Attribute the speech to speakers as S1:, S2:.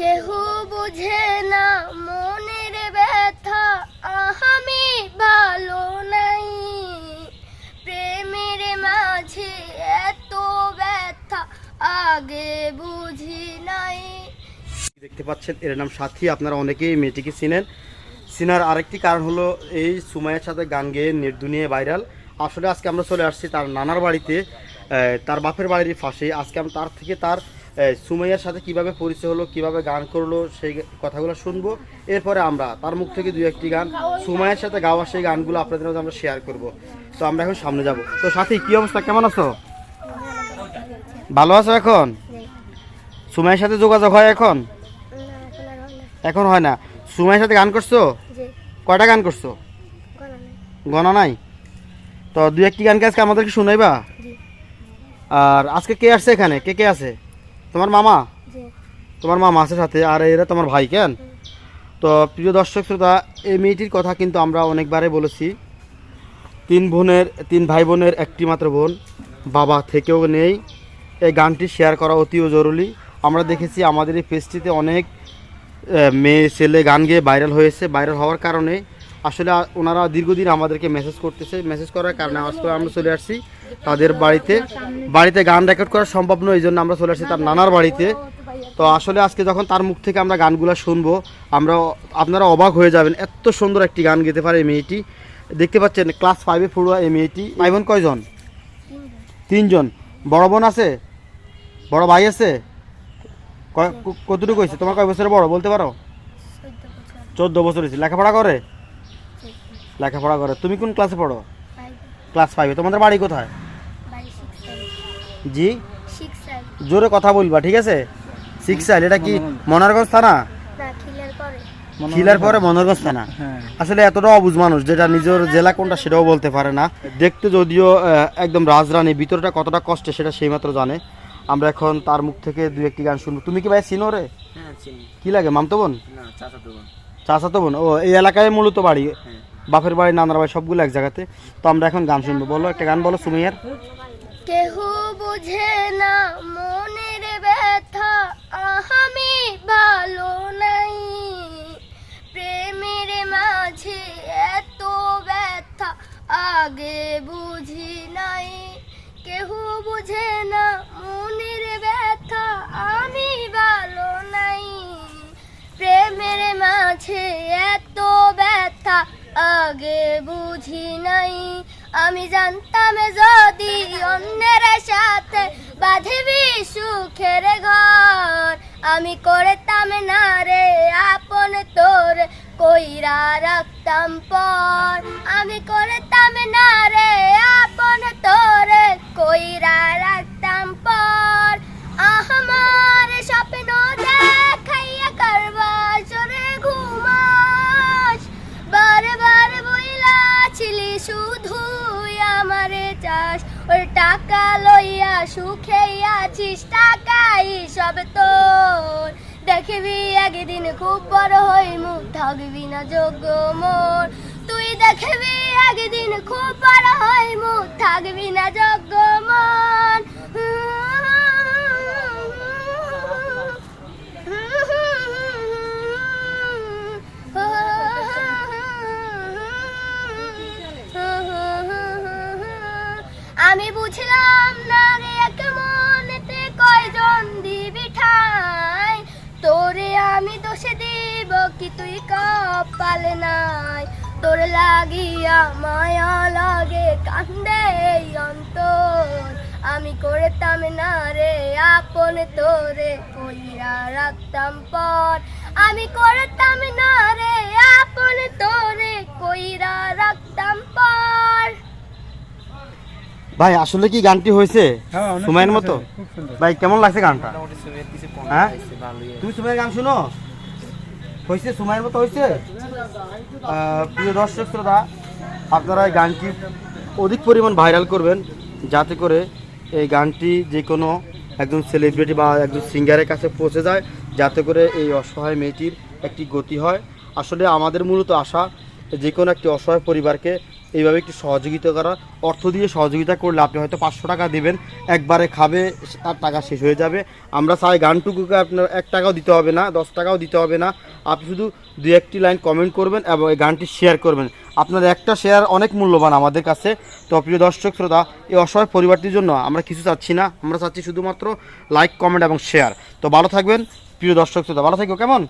S1: কেহ বুঝে না মনের ব্যথা। আমি ভালো নাই। প্রেমের মাঝে এত ব্যথা, আগে বুঝি নাই।
S2: দেখতে পাচ্ছেন, এর নাম সাথী, আপনারা অনেকেই মেয়েটিকে চিনেন। চিনার আরেকটি কারণ হলো এই সুমাইয়ের সাথে গান গেয়ে নেট দুনিয়ায় ভাইরাল। আসলে আজকে আমরা চলে আসছি তার নানার বাড়িতে তার বাপের বাড়ির পাশে আজকে আমরা তার থেকে তার সুমাইয়ার সাথে কীভাবে পরিচয় হলো কীভাবে গান করল সেই কথাগুলো শুনব। এরপরে আমরা তার মুখ থেকে দুই একটি গান সুমাইয়ের সাথে গাওয়া সেই গানগুলো আপনাদের মধ্যে আমরা শেয়ার করব। তো আমরা এখন সামনে যাব। তো সাথী কি অবস্থা? কেমন আছো? ভালো আছো এখন? সুমাইয়ের সাথে যোগাযোগ হয় এখন? এখন হয় না। সুমাইয়ের সাথে গান করছ? কয়টা গান করছ? গণা নাই। তো দু একটি গানকে আজকে আমাদেরকে শুনাইবা? আর আজকে কে আসছে এখানে? কে কে আছে? তোমার মামা? তোমার মামা আছে সাথে আর এরা তোমার ভাই কেন? তো প্রিয় দর্শক শ্রোতা এই মেয়েটির কথা কিন্তু আমরা অনেকবারে বলেছি। তিন বোনের তিন ভাই বোনের একটি মাত্র বোন বাবা থেকেও নেই। এই গানটি শেয়ার করা অতিও জরুরি। আমরা দেখেছি আমাদের এই পেজটিতে অনেক মেয়ে ছেলে গান গেয়ে ভাইরাল হয়েছে ভাইরাল হওয়ার কারণে। আসলে ওনারা দীর্ঘদিন আমাদেরকে মেসেজ করতেছে। মেসেজ করার কারণে আজকে আমরা চলে আসছি। তাদের বাড়িতে। বাড়িতে গান রেকর্ড করা সম্ভব নয় এই জন্য আমরা চলে আসছি তার নানার বাড়িতে। তো আসলে আজকে যখন তার মুখ থেকে আমরা গানগুলো শুনব আমরা আপনারা অবাক হয়ে যাবেন এত সুন্দর একটি গান গেতে পারে এই মেয়েটি। দেখতে পাচ্ছেন ক্লাস ফাইভে পড়ুয়া এই মেয়েটি। ভাই বোন কয়জন? তিনজন। বড় বোন আছে? বড় ভাই আছে? কতটুকু হয়েছে? তোমার কয় বছরের বড় বলতে পারো? চোদ্দ বছর। হয়েছে। লেখাপড়া করে? লেখাপড়া করে। তুমি কোন ক্লাসে পড়ো? ক্লাস ফাইভে তোমাদের বাড়ি কোথায়? জি? জোরে কথা বলবা ঠিক আছে? সিক্স সাইল এটা কি মনারগঞ্জ থানা? খিলার পরে। মনোরগঞ্জ থানা? আসলে এতটা অবুঝ মানুষ যেটা নিজের জেলা কোনটা সেটাও বলতে পারে না। দেখতে যদিও একদম রাজরানী ভিতরটা কতটা কষ্টে সেটা সেই মাত্র জানে। আমরা এখন তার মুখ থেকে দু একটি গান শুনব। তুমি কি ভাই চিনো রে?
S3: হ্যাঁ
S2: কি লাগে মামতো বোন?
S3: না চাচা তো
S2: বোন? ও এই এলাকায় মূলত বাড়ি। বাপের বাড়ি, নানার বাড়ি, সবগুলো এক জায়গাতে। তো আমরা এখন গান শুনব। বলো, একটা গান বলো সুমিয়ার।
S1: কেহ বুঝে না মনের ব্যথা, আমি ভালো নাই। প্রেমের মাঝে এত ব্যথা, আগে বুঝি নাই। কেহ বুঝে না মনের ব্যথা, আমি ভালো নাই। প্রেমের মাঝে আগে বুঝি নাই। আমি জানতাম যদি অন্যের সাথে বাঁধবি সুখের ঘর। আমি করতাম না রে আপন তোর, কইরা রাখতাম পর। আমি করতাম না রে আপন শুধু আমারে চাস ওর টাকা লইয়া সুখে আছিস, টাকাই সব তোর। দেখবি একদিন খুব বড় হইমু থাকবি না যোগ্য মোর। তুই দেখবি একদিন খুব বড় হইমু তুই কপালে নাই। তোর লাগিয়া মায়া লাগে কান্দে অন্তর। আমি করতাম না রে আপন তোরে কইরা রাখতাম পর। আমি করতাম না রে আপন তোরে কইরা রাখতাম পর।
S2: ভাই আসলে কি গানটি হয়েছে? সুমাইয়ের মতো? ভাই কেমন লাগছে গানটা? হ্যাঁ? তুমি সুমাইয়ের গান শুনো? হয়েছে সময়ের মতো হয়েছে প্রিয় দর্শক শ্রোতা, আপনারা এই গানটি অধিক পরিমাণ ভাইরাল করবেন, যাতে করে এই গানটি যে কোনো একজন সেলিব্রিটি বা একজন সিঙ্গারের কাছে পৌঁছে যায়, যাতে করে এই অসহায় মেয়েটির একটি গতি হয়। আসলে আমাদের মূলত আশা যে কোনো একটি অসহায় পরিবারকে এইভাবে একটু সহযোগিতা করা, অর্থ দিয়ে সহযোগিতা করলে আপনি হয়তো পাঁচশো টাকা দেবেন, একবারে খাবে, তার টাকা শেষ হয়ে যাবে। আমরা চাই গানটুকুকে আপনার এক টাকাও দিতে হবে না, দশ টাকাও দিতে হবে না। আপনি শুধু দু একটি লাইন কমেন্ট করবেন এবং এই গানটি শেয়ার করবেন। আপনার একটা শেয়ার অনেক মূল্যবান আমাদের কাছে। তো প্রিয় দর্শক শ্রোতা, এই অসহায় পরিবারটির জন্য আমরা কিছু চাচ্ছি না। আমরা চাচ্ছি শুধুমাত্র লাইক কমেন্ট এবং শেয়ার তো ভালো থাকবেন, প্রিয় দর্শক শ্রোতা, ভালো থাকো, কেমন?